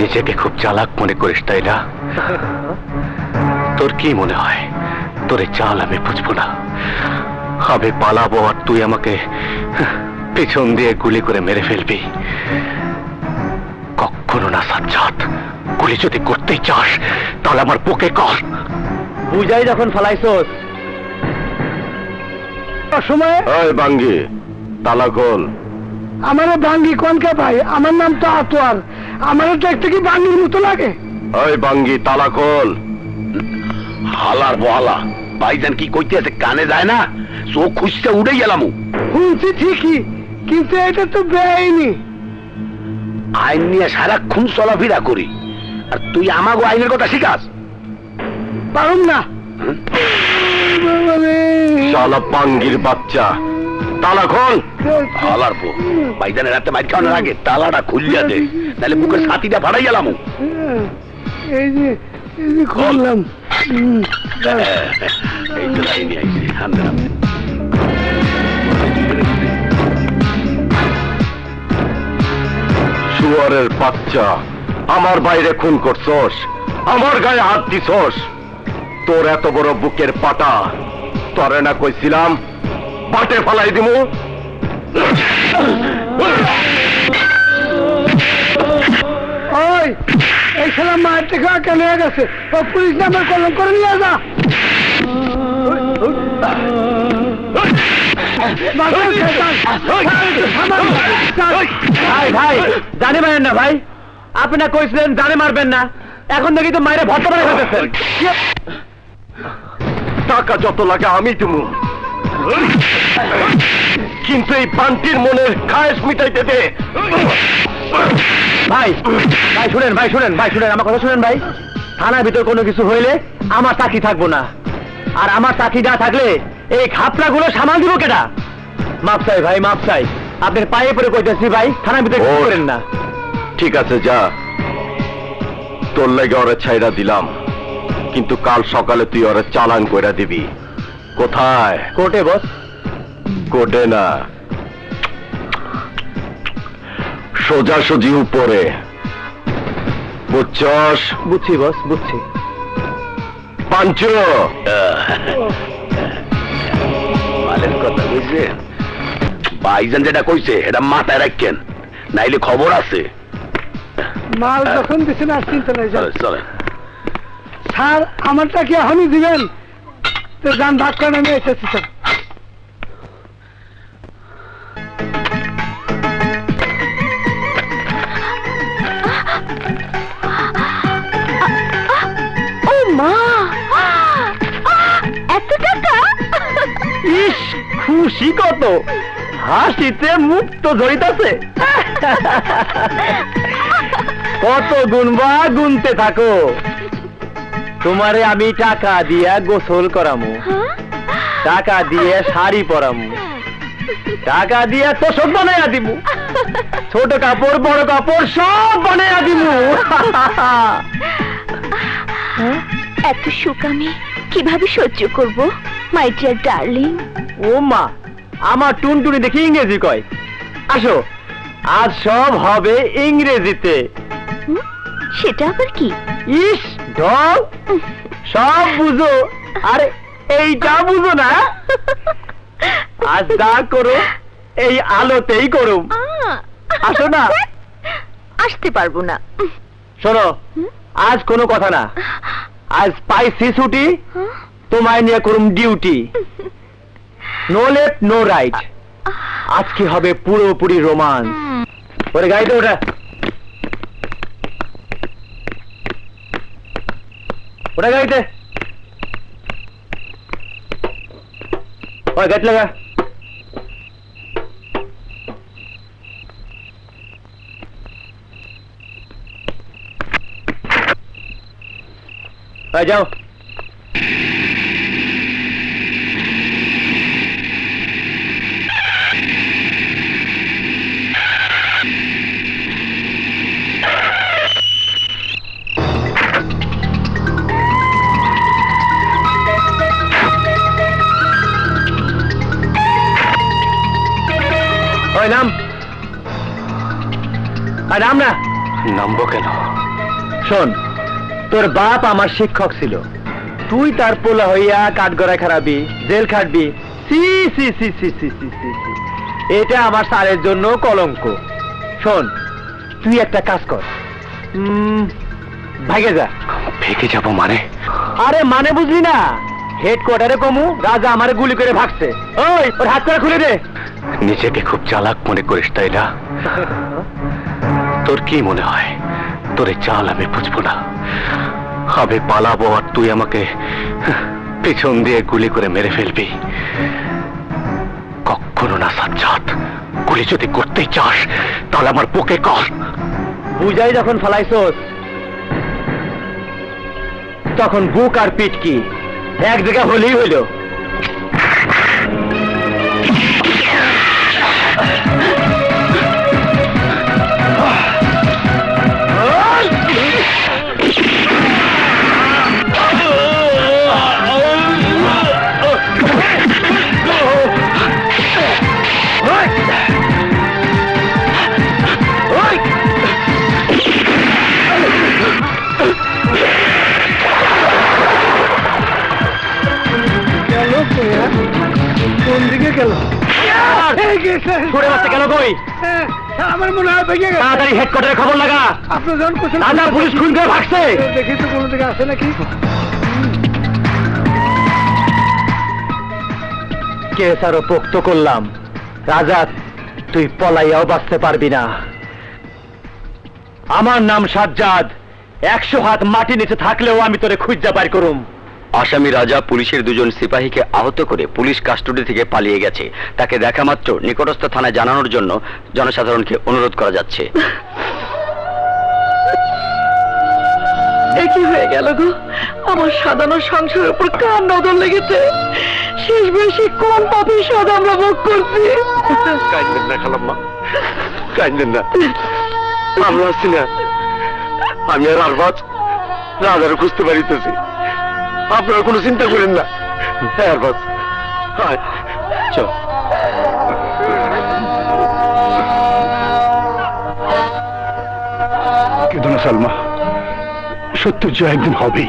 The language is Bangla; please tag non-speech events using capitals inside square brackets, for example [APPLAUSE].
নিজেকে খুব চালাক মনে করিস তাই না? তোর কি মনে হয়? তোরে চাল আমি বুঝব না। আমি পালাবো আর তুই আমাকে পেছন দিয়ে গুলি করে মেরে ফেলবি। কখনো না সাজ্জাদ। গুলি যদি করতেই চাস তাহলে আমার বুকে কর। বুঝাই যখন ফলাইছস। সময় ওই বাঙ্গি তালা খোল আমার বাঙ্গি কোনকে ভাই আমার নাম তো আতোয়ার আমার তো একটা কি বাঙ্গির মতো লাগে? ওই বাঙ্গি তালা খোল। হালার বহালা। ভাইজান কি কইতে আছে কানে যায় না? চোখ খুঁজতে উড়ে গেলাম শুনছি ঠিকই কিন্তু এটা তো বেআইনি। আইন নিয়ে সারাক্ষণ চলাফেরা করি। আর তুই আমাগো আইনের কথা শিখাস? পারুম না। শালা বাঙ্গির বাচ্চা। তালা খোল। হালার বউ। ভাইজানের রাতে মাইর খাওয়ানোর আগে তালাটা খুলিয়া দে। নাহলে বুকের ছাতিটা ফাড়াই গেলাম। এই যে এই যে খুললাম। এই তো লাইনে আইছে শুয়ারের বাচ্চা আমার বাইরে খুন করছস আমার গায়ে হাত দিছস। তোর এত বড় বুকের পাটা তরে না কইছিলাম পাটে ফালাই দিমু। ওই এই ছেলে মায়ের থেকে কেন হয়ে গেছে। ও পুলিশ নাম্বার কলম করে নিয়ে যা। ভাই ভাই জানি মারেন না ভাই। আপনি না কইছিলেন জানে মারবেন না। এখন দেখি তো মায়ের ভর্তা করে ফেলতেছেন। টাকা যত লাগে আমি দিমু। কিন্তু এই পান্টির মনের খায়েশ মিটাইতে দে। ভাই ভাই শুনেন ভাই শুনেন ভাই শুনেন আমার কথা শুনেন ভাই। থানার ভিতর কোনো কিছু হইলে আমার চাকরি থাকব না। আর আমার চাকরি না থাকলে এই খাপলা গুলো সামাল দিব কেটা মাপ চাই ভাই মাপ চাই। আপনার পায়ে পড়ে কইতেছি ভাই থানার ভিতরে কিছু করেন না। ঠিক আছে যা। তোর লেগে ওরে ছাইরা দিলাম। কিন্তু কাল সকালে তুই ওরে চালান কইরা দিবি। কোথায়? কোর্টে বস। কোটে না। সোজাসুজি উপরে। বুঝছস? বুঝছি বস বুঝছি। পাঞ্চ! মালের কথা বুঝছে ভাইজান যেটা কইছে এটা মাথায় রাখেন। নাইলে খবর আছে। মাল যখন দিচ্ছেন আর চিন্তা নাই চলে চলে স্যার আমারটা কি এখনই দিবেন? তো যান ভাগ করে আমি এসেছি স্যার ও মা! এত টাকা? ইস খুশি কত? হাসিতে মুখ তো জড়িতাছে। কত গুনবা গুনতে থাকো। তোমারে আমি টাকা দিয়া গোসল করামু। টাকা দিয়ে শাড়ি পরামু। টাকা দিয়ে তো সব বানাইয়া দিমু। ছোট কাপড় বড় কাপড় সব বানাইয়া দিমু। এত সুখ আমি কীভাবে সহ্য করব মাই ডিয়ার ডার্লিং ও মা আমার টুনটুনি দেখি ইংরেজি কয়। আসো আজ সব হবে ইংরেজিতে। সেটা আবার কি? ইস ঢং সব বুঝো। আরে এইটা বুঝো না। আজ যা করো এই আলোতেই করো আসো না। আসতে পারব না। শোনো আজ কোনো কথা না। আজ পাইছি ছুটি তোমায় নিয়ে করুম duty no left no right আজকে হবে পুরোপুরি রোমান্স ওরে গাড়িতে ওটা গাড়িতে ওই গাছ লাগা ওই যাও ওই নাম আর না। নামবো কেন? শোন তোর বাপ আমার শিক্ষক ছিল। তুই তার পোলা হইয়া কাঠগড়ায় খারাপি জেল খাটবি। সি সি সি সি সি সি সি সি। এটা আমার স্যারের জন্য কলঙ্ক। শোন তুই একটা কাজ কর। ভাগে যা। ভেগে যাব মানে? আরে মানে বুঝলি না? হেডকোয়ার্টারে কমু রাজা আমারে গুলি করে ভাগছে। ওই ওর হাত করে খুলে দে। নিজেকে খুব চালাক মনে করিস তাই না? [LAUGHS] তোর কি মনে হয়? তোরে চাল আমি বুঝব না। আমি পালাবো আর তুই আমাকে পিছন দিয়ে গুলি করে মেরে ফেলবি। কখনো না গুলি যদি করতেই চাস, তাহলে আমার বুকে কর। বুঝাই যখন ফেলাইছস, তখন বুক আর পিট কি? এক জায়গা হলেই হইল। গেল। ছুড়ে বাচ্চা কেন কই? আমার মনে হয় ভেঙে গেছে। তাড়াতাড়ি হেডকোয়ার্টারে খবর লাগা। আপনি যখন কোশ্চেন রাজা পুলিশ খুন করে ভাগছে। দেখি তো কোনো দিকে আছে নাকি। কেস আরও পোক্ত করলাম? রাজা তুই পলাইয়াও বাঁচতে পারবি না। আমার নাম সাজ্জাদ। একশো হাত মাটি নিচে থাকলেও আমি তোরে খুঁজা পার করুম। আসামি রাজা পুলিশের দুজন সিপাহীকে আহত করে পুলিশ কাস্টডি থেকে পালিয়ে গেছে। তাকে দেখা মাত্র নিকটস্থ থানায় জানানোর জন্য জনসাধারণকে অনুরোধ করা যাচ্ছে। একই হয়ে গেল গো? আমার সংসারের উপর কার নজর লেগেছে? শেষ বেশি কোন পাপের স্বাদ আমরা ভোগ করছি? কাঁদবেন না খালাম্মা। কাঁদবেন না। আমরা আছি না। আমি আর রাজার খুঁজতে পারিতেছি আপনারা কোনো চিন্তা করেন না। হ্যাঁ চল। কেঁদো সালমা সত্য জয় একদিন হবেই।